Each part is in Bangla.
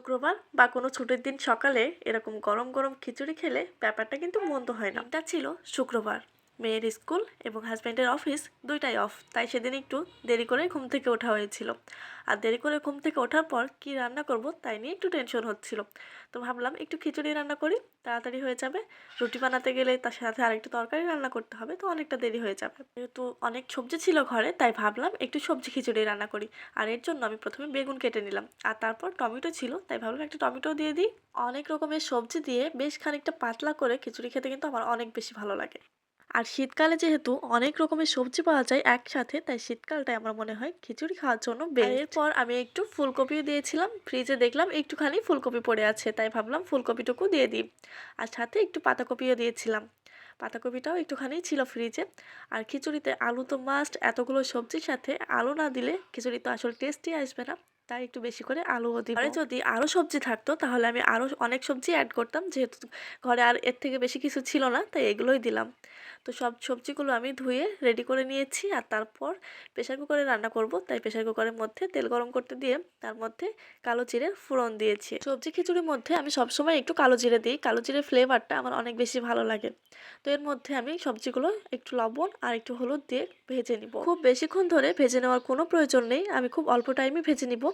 শুক্রবার বা কোনো ছুটির দিন সকালে এরকম গরম গরম খিচুড়ি খেলে ব্যাপারটা কিন্তু মন্দ হয় না। এটা ছিল শুক্রবার। মেয়ের স্কুল এবং হাজব্যান্ডের অফিস দুইটাই অফ। তাই সেদিন একটু দেরি করে ঘুম থেকে ওঠা হয়েছিল। আর দেরি করে ঘুম থেকে ওঠার পর কি রান্না করব তাই নিয়ে একটু টেনশন হচ্ছিল। তো ভাবলাম একটু খিচুড়ি রান্না করি, তাড়াতাড়ি হয়ে যাবে। রুটি বানাতে গেলে তার সাথে আরেকটু তরকারি রান্না করতে হবে, তো অনেকটা দেরি হয়ে যাবে। যেহেতু অনেক সবজি ছিল ঘরে, তাই ভাবলাম একটু সবজি খিচুড়ি রান্না করি। আর এর জন্য আমি প্রথমে বেগুন কেটে নিলাম। আর তারপর টমেটো ছিল, তাই ভাবলাম একটা টমেটো দিয়ে দিই। অনেক রকমের সবজি দিয়ে বেশ খানিকটা পাতলা করে খিচুড়ি খেতে কিন্তু আমার অনেক বেশি ভালো লাগে। আর শীতকালে যেহেতু অনেক রকমের সবজি পাওয়া যায় একসাথে তাই শীতকালটাই আমার মনে হয় খিচুড়ি খাওয়ার জন্য এরপর আমি একটু ফুলকপিও দিয়েছিলাম ফ্রিজে দেখলাম একটুখানি ফুলকপি পড়ে আছে তাই ভাবলাম ফুলকপিটুকু দিয়ে দিই। আর সাথে একটু পাতাকপিও দিয়েছিলাম। পাতাকপিটাও একটুখানি ছিল ফ্রিজে আর খিচুড়িতে আলু তো মাস্ট এতগুলো সবজির সাথে আলু না দিলে খিচুড়ি তো আসলে টেস্টই আসবে না। তাই একটু বেশি করে আলুও দিই আর যদি আরও সবজি থাকতো, তাহলে আমি আরও অনেক সবজি অ্যাড করতাম, যেহেতু ঘরে আর এর থেকে বেশি কিছু ছিল না, তাই এগুলোই দিলাম। তো সব সবজিগুলো আমি ধুয়ে রেডি করে নিয়েছি, আর তারপর প্রেশার কুকারে রান্না করব। তাই প্রেশার কুকারের মধ্যে তেল গরম করতে দিয়ে, তার মধ্যে কালো জিরের ফোড়ন দিয়েছি। সবজি খিচুড়ির মধ্যে আমি সবসময় একটু কালো জিরে দিই। কালো জিরের ফ্লেভারটা আমার অনেক বেশি ভালো লাগে। তো এর মধ্যে আমি সবজিগুলো একটু লবণ আর একটু হলুদ দিয়ে ভেজে নিব। খুব বেশিক্ষণ ধরে ভেজে নেওয়ার কোনো প্রয়োজন নেই। আমি খুব অল্প টাইমে ভেজে নিব।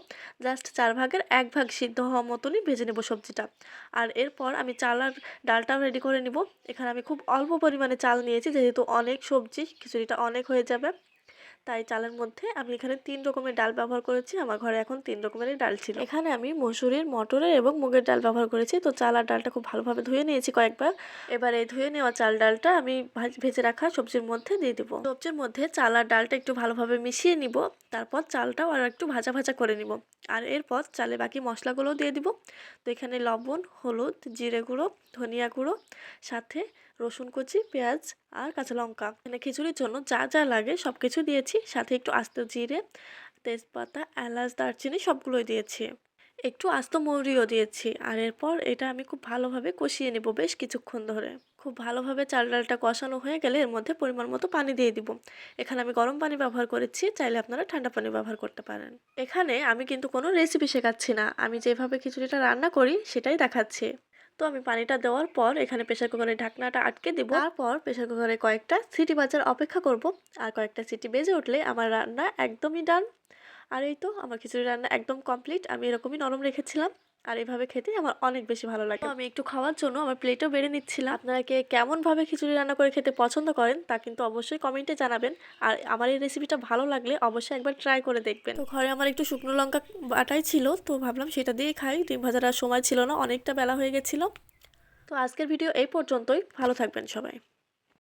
জাস্ট চার ভাগের এক ভাগ সিদ্ধ হওয়ার মতনই ভেজে নেব সবজিটা। আর এরপর আমি চালার ডালটাও রেডি করে নিব। এখানে আমি খুব অল্প পরিমাণে চাল নিয়েছি, যেহেতু অনেক সবজি, খিচুড়িটা অনেক হয়ে যাবে। তাই চালের মধ্যে আমি এখানে তিন রকমের ডাল ব্যবহার করেছি। আমার ঘরে এখন তিন রকমেরই ডাল ছিল। এখানে আমি মসুরির, মটরের এবং মুগের ডাল ব্যবহার করেছি। তো চাল আর ডালটা খুব ভালোভাবে ধুয়ে নিয়েছি কয়েকবার। এবার এই ধুয়ে নেওয়া চাল ডালটা আমি ভাজ- রাখা সবজির মধ্যে দিয়ে দিব। সবজির মধ্যে চাল আর ডালটা একটু ভালোভাবে মিশিয়ে নিব। তারপর চালটাও আর একটু ভাজা ভাজা করে নিব। আর এরপর চালে বাকি মশলাগুলো দিয়ে দিব। তো এখানে লবণ, হলুদ, জিরে গুঁড়ো, ধনিয়া গুঁড়ো, সাথে রসুন কুচি, পেঁয়াজ আর কাঁচা লঙ্কা। এখানে খিচুড়ির জন্য যা যা লাগে সব কিছু দিয়েছি। সাথে একটু আস্ত জিরে, তেজপাতা, এলাচ, দারচিনি সবগুলোই দিয়েছি। একটু আস্ত মৌরিও দিয়েছি। আর এরপর এটা আমি খুব ভালোভাবে কষিয়ে নেব বেশ কিছুক্ষণ ধরে। খুব ভালোভাবে চাল ডালটা কষানো হয়ে গেলে এর মধ্যে পরিমাণ মতো পানি দিয়ে দিব। এখানে আমি গরম পানি ব্যবহার করেছি, চাইলে আপনারা ঠান্ডা পানি ব্যবহার করতে পারেন। এখানে আমি কিন্তু কোনো রেসিপি শেখাচ্ছি না। আমি যেভাবে খিচুড়িটা রান্না করি সেটাই দেখাচ্ছি। তো আমি পানিটা দেওয়ার পর এখানে প্রেশার কুকারের ঢাকনাটা আটকে দেবো। তারপর প্রেশার কুকারে কয়েকটা সিটি বাজার অপেক্ষা করব। আর কয়েকটা সিটি বেজে উঠলে আমার রান্না একদমই ডান। আর এই তো আমার খিচুড়ি রান্না একদম কমপ্লিট। আমি এরকমই নরম রেখেছিলাম। আর এভাবে খেতে আমার অনেক বেশি ভালো লাগে। আমি একটু খাওয়ার জন্য আমার প্লেটও বেড়ে নিচ্ছিলাম। আপনারা কে কেমনভাবে খিচুড়ি রান্না করে খেতে পছন্দ করেন তা কিন্তু অবশ্যই কমেন্টে জানাবেন। আর আমার এই রেসিপিটা ভালো লাগলে অবশ্যই একবার ট্রাই করে দেখবেন। তো ঘরে আমার একটু শুকনো লঙ্কা বাটাই ছিল, তো ভাবলাম সেটা দিয়ে খাই। ডিম ভাজার সময় ছিল না, অনেকটা বেলা হয়ে গেছিল। তো আজকের ভিডিও এই পর্যন্তই। ভালো থাকবেন সবাই।